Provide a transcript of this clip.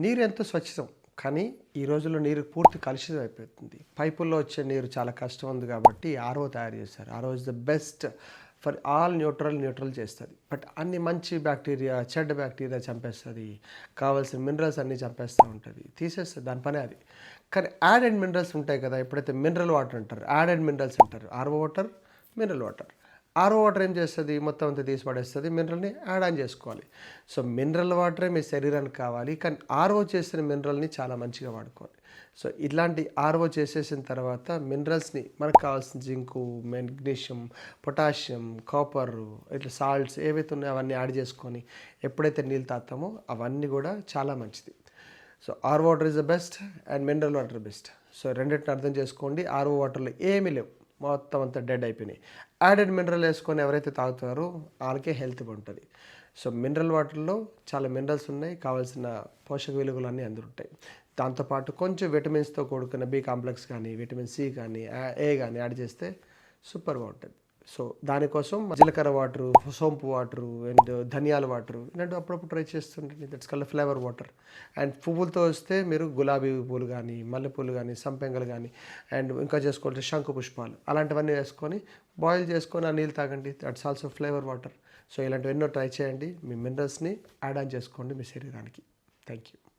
నీరు ఎంతో స్వచ్ఛం కానీ ఈ రోజుల్లో నీరు పూర్తి కలుషితం అయిపోతుంది. పైపుల్లో వచ్చే నీరు చాలా కష్టం ఉంది కాబట్టి ఆర్ఓ తయారు చేశారు. ఆ is the best for all neutral neutral చేస్తుంది. బట్ అన్ని మంచి బ్యాక్టీరియా చెడ్డ బ్యాక్టీరియా చంపేస్తుంది. కావాల్సిన మినరల్స్ అన్నీ చంపేస్తూ ఉంటుంది. తీసేస్తుంది దాని పనే అది. కానీ యాడెడ్ మినరల్స్ ఉంటాయి కదా ఎప్పుడైతే మినరల్ వాటర్ అంటారు యాడెడ్ మినరల్స్ అంటారు. RO water mineral water. RO water ఏం చేస్తుంది? మొత్తం అంతా తీసి పడేస్తుంది. మినరల్ని యాడ్ ఆన్ చేసుకోవాలి. సో మినరల్ వాటరే మీ శరీరానికి కావాలి. కానీ ఆర్ఓ చేసిన మినరల్ని చాలా మంచిగా వాడుకోవాలి. సో ఇట్లాంటి ఆర్ఓ చేసేసిన తర్వాత మినరల్స్ని మనకు కావాల్సిన జింకు మెగ్నీషియం పొటాషియం కాపర్ ఇట్లా సాల్ట్స్ ఏవైతే ఉన్నాయో అవన్నీ యాడ్ చేసుకొని ఎప్పుడైతే నీళ్ళు తాతామో అవన్నీ కూడా చాలా మంచిది. So R water is the best and mineral water best. So రెండింటిని అర్థం చేసుకోండి. ఆర్ఓ వాటర్లో ఏమీ లేవు. మొత్తం అంతా డెడ్ అయిపోయినాయి. యాడెడ్ మినరల్ వేసుకొని ఎవరైతే తాగుతారో వాళ్ళకే హెల్త్ ఉంటుంది. సో మినరల్ వాటర్లో చాలా మినరల్స్ ఉన్నాయి. కావాల్సిన పోషక విలువలు అన్నీ అందరు ఉంటాయి. దాంతోపాటు కొంచెం విటమిన్స్తో కూడుకున్న బి కాంప్లెక్స్ కానీ విటమిన్ సి కానీ ఏ కానీ యాడ్ చేస్తే సూపర్గా ఉంటుంది సో దానికోసం జీలకర్ర వాటరు సోంపు వాటరు అండ్ ధనియాల వాటరు ఇలాంటివి అప్పుడప్పుడు ట్రై చేస్తుంటుంది that's called flavour water and పువ్వులతో వస్తే మీరు గులాబీ పూలు కానీ మల్లెపూలు కానీ సంపెంగలు కానీ అండ్ ఇంకా చేసుకోవాలంటే శంకు పుష్పాలు అలాంటివన్నీ వేసుకొని బాయిల్ చేసుకొని ఆ నీళ్ళు తాగండి. That's also flavour water so ఇలాంటివి ఎన్నో ట్రై చేయండి. మీ మినరల్స్ని యాడ్ ఆన్ చేసుకోండి మీ శరీరానికి. Thank you